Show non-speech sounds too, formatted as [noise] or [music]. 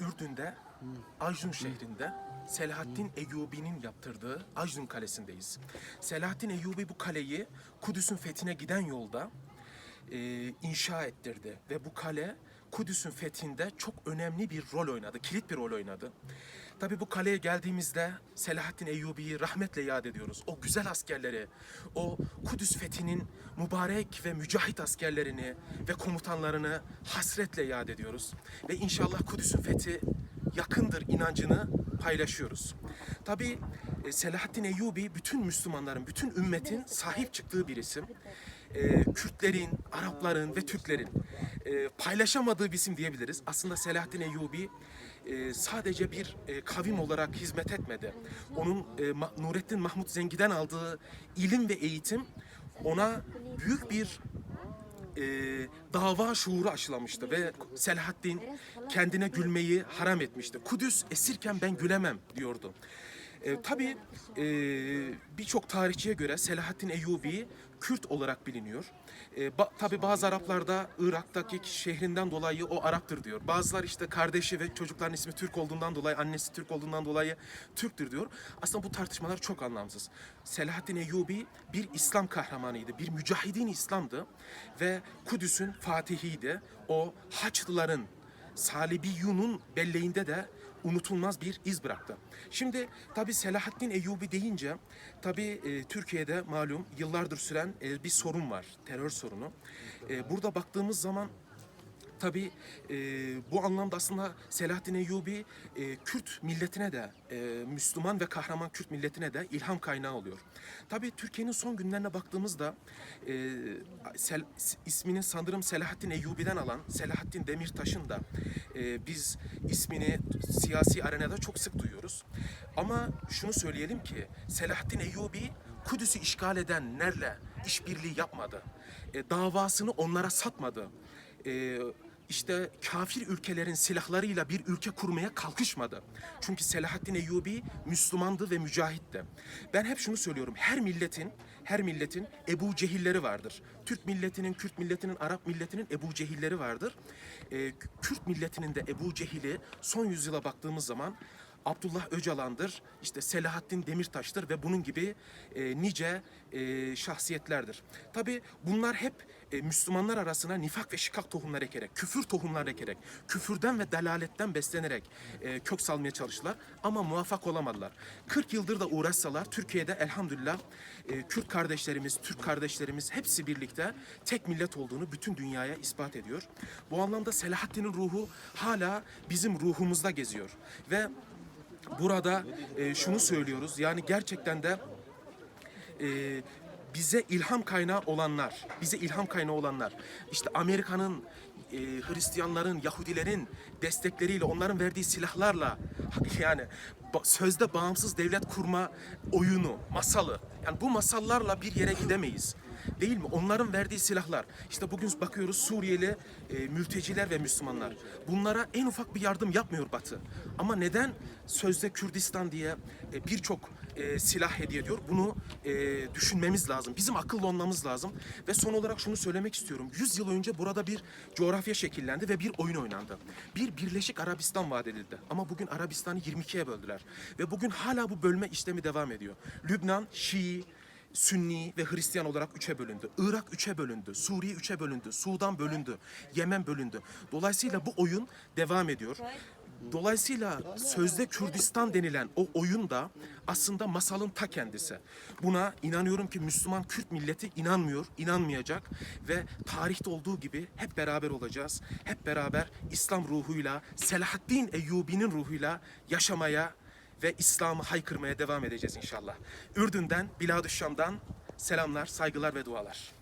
Ürdün'de, Ajun şehrinde Selahaddin Eyyubi'nin yaptırdığı Ajun Kalesi'ndeyiz. Selahaddin Eyyubi bu kaleyi Kudüs'ün fethine giden yolda e, inşa ettirdi ve bu kale Kudüs'ün fethinde çok önemli bir rol oynadı, kilit bir rol oynadı. Tabii bu kaleye geldiğimizde Selahaddin Eyyubi'yi rahmetle yad ediyoruz. O güzel askerleri, o Kudüs fethinin mübarek ve mücahit askerlerini ve komutanlarını hasretle yad ediyoruz. Ve inşallah Kudüs'ün fethi yakındır inancını paylaşıyoruz. Tabii e, Selahaddin Eyyubi bütün Müslümanların, bütün ümmetin sahip çıktığı bir isim. E, Kürtlerin, Arapların ve Türklerin e, paylaşamadığı bir isim diyebiliriz. Aslında Selahaddin Eyyubi e, sadece bir e, kavim olarak hizmet etmedi. Onun e, Nurettin Mahmut Zengi'den aldığı ilim ve eğitim ona büyük bir e, dava şuuru aşılamıştı ve Selahaddin kendine gülmeyi haram etmişti. Kudüs esirken ben gülemem diyordu. E, tabii e, birçok tarihçiye göre Selahaddin Eyyubi Kürt olarak biliniyor. E, ba, tabii bazı Araplarda Irak'taki şehrinden dolayı o Arap'tır diyor. Bazılar işte kardeşi ve çocukların ismi Türk olduğundan dolayı, annesi Türk olduğundan dolayı Türktür diyor. Aslında bu tartışmalar çok anlamsız. Selahaddin Eyyubi bir İslam kahramanıydı, bir mücahidin İslam'dı ve Kudüs'ün fatihiydi. O Haçlıların Salibiyun'un belleğinde de unutulmaz bir iz bıraktı. Şimdi tabi Selahaddin Eyyubi deyince tabi e, Türkiye'de malum yıllardır süren e, bir sorun var. Terör sorunu. E, burada baktığımız zaman Tabii e, bu anlamda aslında Selahaddin Eyyubi e, Kürt milletine de, e, Müslüman ve kahraman Kürt milletine de ilham kaynağı oluyor. Tabii Türkiye'nin son günlerine baktığımızda e, Sel- ismini sanırım Selahaddin Eyyubi'den alan Selahaddin Demirtaş'ın da e, biz ismini siyasi arenada çok sık duyuyoruz. Ama şunu söyleyelim ki Selahaddin Eyyubi Kudüs'ü işgal edenlerle işbirliği yapmadı. E, davasını onlara satmadı e, işte kafir ülkelerin silahlarıyla bir ülke kurmaya kalkışmadı. Çünkü Selahaddin Eyyubi Müslümandı ve mücahitti. Ben hep şunu söylüyorum. Her milletin her milletin Ebu Cehilleri vardır. Türk milletinin, Kürt milletinin, Arap milletinin Ebu Cehilleri vardır. E, Kürt milletinin de Ebu Cehili son yüzyıla baktığımız zaman Abdullah Öcalan'dır, işte Selahaddin Demirtaş'tır ve bunun gibi e, nice e, şahsiyetlerdir. Tabi bunlar hep e, Müslümanlar arasına nifak ve şikak tohumları ekerek, küfür tohumları ekerek, küfürden ve delaletten beslenerek e, kök salmaya çalıştılar ama muvaffak olamadılar. 40 yıldır da uğraşsalar Türkiye'de elhamdülillah e, Kürt kardeşlerimiz, Türk kardeşlerimiz hepsi birlikte tek millet olduğunu bütün dünyaya ispat ediyor. Bu anlamda Selahaddin'in ruhu hala bizim ruhumuzda geziyor ve burada e, şunu söylüyoruz. Yani gerçekten de e, bize ilham kaynağı olanlar, bize ilham kaynağı olanlar, işte Amerika'nın, e, Hristiyanların, Yahudilerin destekleriyle, onların verdiği silahlarla, [laughs] yani sözde bağımsız devlet kurma oyunu, masalı, yani bu masallarla bir yere gidemeyiz. Değil mi? Onların verdiği silahlar. İşte bugün bakıyoruz Suriyeli e, mülteciler ve Müslümanlar. Bunlara en ufak bir yardım yapmıyor Batı. Ama neden sözde Kürdistan diye e, birçok e, silah hediye ediyor? Bunu e, düşünmemiz lazım. Bizim akıllı olmamız lazım. Ve son olarak şunu söylemek istiyorum. 100 yıl önce burada bir coğrafya şekillendi ve bir oyun oynandı. Bir Birleşik Arabistan vaat edildi. Ama bugün Arabistan'ı 22'ye böldüler. Ve bugün hala bu bölme işlemi devam ediyor. Lübnan, Şii, Sünni ve Hristiyan olarak üçe bölündü. Irak üçe bölündü. Suriye üçe bölündü. Sudan bölündü. Yemen bölündü. Dolayısıyla bu oyun devam ediyor. Dolayısıyla sözde Kürdistan denilen o oyun da aslında masalın ta kendisi. Buna inanıyorum ki Müslüman Kürt milleti inanmıyor, inanmayacak ve tarihte olduğu gibi hep beraber olacağız. Hep beraber İslam ruhuyla, Selahaddin Eyyubi'nin ruhuyla yaşamaya ve İslam'ı haykırmaya devam edeceğiz inşallah. Ürdün'den, Biladüş Şam'dan selamlar, saygılar ve dualar.